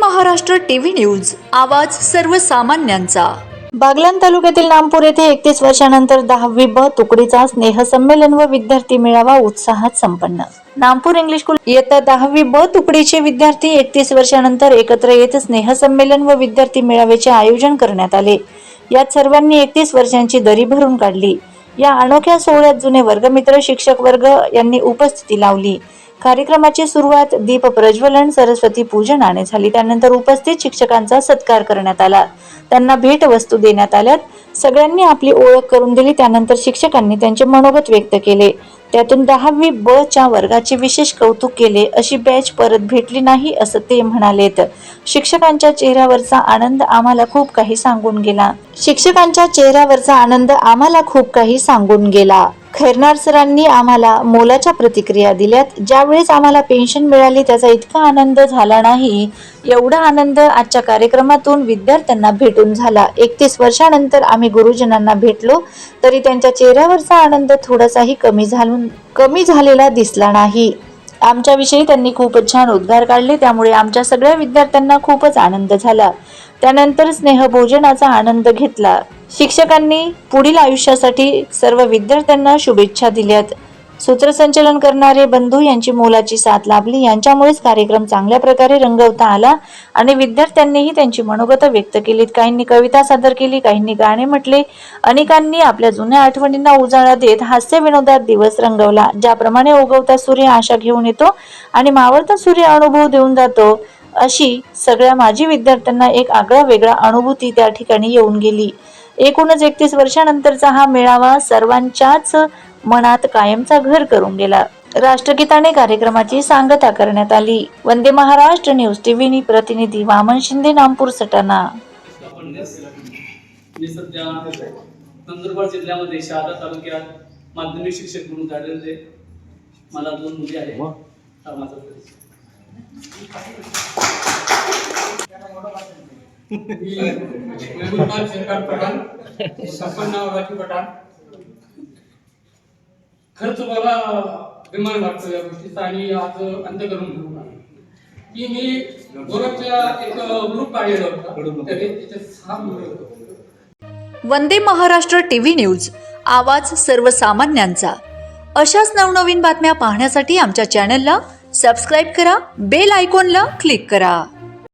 Maharashtra TV news. आवाज सर्वसामान्यांचा. बागलान तालुक्यातील नामपूर येथे एकतीस वर्षानंतर दहावी ब तुकडीचा स्नेहसंमेलन व विद्यार्थी मेळावा उत्साहात संपन्न. नामपूर इंग्लिश स्कूल इयत्ता दहावी ब तुकडीचे विद्यार्थी एकतीस वर्षानंतर एकत्र येत स्नेहसंमेलन व विद्यार्थी मेळाव्याचे आयोजन करण्यात आले. यात सर्वांनी एकतीस वर्षांची दरी भरून काढली. या अनोख्या सोहळ्यात जुने वर्गमित्र शिक्षक वर्ग यांनी उपस्थिती लावली. कार्यक्रमाची सुरुवात दीप प्रज्वलन सरस्वती पूजनाने झाली. त्यानंतर उपस्थित शिक्षकांचा सत्कार करण्यात आला. त्यांना भेट वस्तू देण्यात आल्यात. सगळ्यांनी आपली ओळख करून दिली. त्यानंतर शिक्षकांनी त्यांचे मनोगत व्यक्त केले. त्यातून दहावी ब च्या वर्गाचे विशेष कौतुक केले. अशी बॅच परत भेटली नाही असं ते म्हणालेत. शिक्षकांच्या चेहऱ्यावरचा आनंद आम्हाला खूप काही सांगून गेला. शिक्षकांच्या चेहऱ्यावरचा आनंद आम्हाला खूप काही सांगून गेला. खैरनार सरांनी आम्हाला मोलाच्या प्रतिक्रिया दिल्यात. ज्यावेळेस आम्हाला पेन्शन मिळाली त्याचा इतका आनंद झाला नाही एवढा आनंद आजच्या कार्यक्रमातून विद्यार्थ्यांना भेटून झाला. एकतीस वर्षानंतर आम्ही गुरुजनांना भेटलो तरी त्यांच्या चेहऱ्यावरचा आनंद थोडासाही कमी झालून कमी झालेला दिसला नाही. आमच्याविषयी त्यांनी खूपच छान उद्गार काढले त्यामुळे आमच्या सगळ्या विद्यार्थ्यांना खूपच आनंद झाला. त्यानंतर स्नेहभोजनाचा आनंद घेतला. शिक्षकांनी पुढील आयुष्यासाठी सर्व विद्यार्थ्यांना शुभेच्छा दिल्यात. सूत्रसंचलन करणारे बंधू यांची मोलाची साथ लाभली. यांच्यामुळेच कार्यक्रम चांगल्या प्रकारे रंगवता आला आणि विद्यार्थ्यांनीही त्यांची मनोगत व्यक्त केलीत. काहींनी कविता सादर केली काहींनी गाणे म्हटले. अनेकांनी आपल्या जुन्या आठवणींना उजाळा देत हास्य विनोदात दिवस रंगवला ज्याप्रमाणे उगवता सूर्य आशा घेऊन येतो आणि मावळता सूर्य अनुभव देऊन जातो. अशी सगळ्या माजी विद्यार्थ्यांना एक आगळा वेगळा अनुभूती त्या ठिकाणी येऊन गेली. एकूणच एकतीस वर्षानंतरचा हा मेळावा सर्वांच्याच मनात कायमचा घर करून गेला. राष्ट्रगीताने कार्यक्रमाची सांगता करण्यात आली. वंदे महाराष्ट्र न्यूज टीव्ही प्रतिनिधी वामन शिंदे नामपूर सटाणा. मी सध्या नंदुरबार जिल्ह्यामध्ये शहादा तालुक्यात माध्यमिक शिक्षक म्हणून झालेले मला दोन मुली आहेत. मी वैकुंठनाथ शेखर पठाण संपन्न राजू पठाण खरंच मला अभिमान वाटतो या गोष्टीचा आणि आज अंत करून घेऊन की मी गोरखच्या एक ग्रुप काढलेला होता. त्याने त्याचे सहा मुलं होते वंदे महाराष्ट्र टीव्ही न्यूज आवाज सर्वसामान्यांचा. अशाच नवनवीन बातम्या पाहण्यासाठी आमच्या चॅनलला सबस्क्राईब करा बेल आयकॉनला क्लिक करा.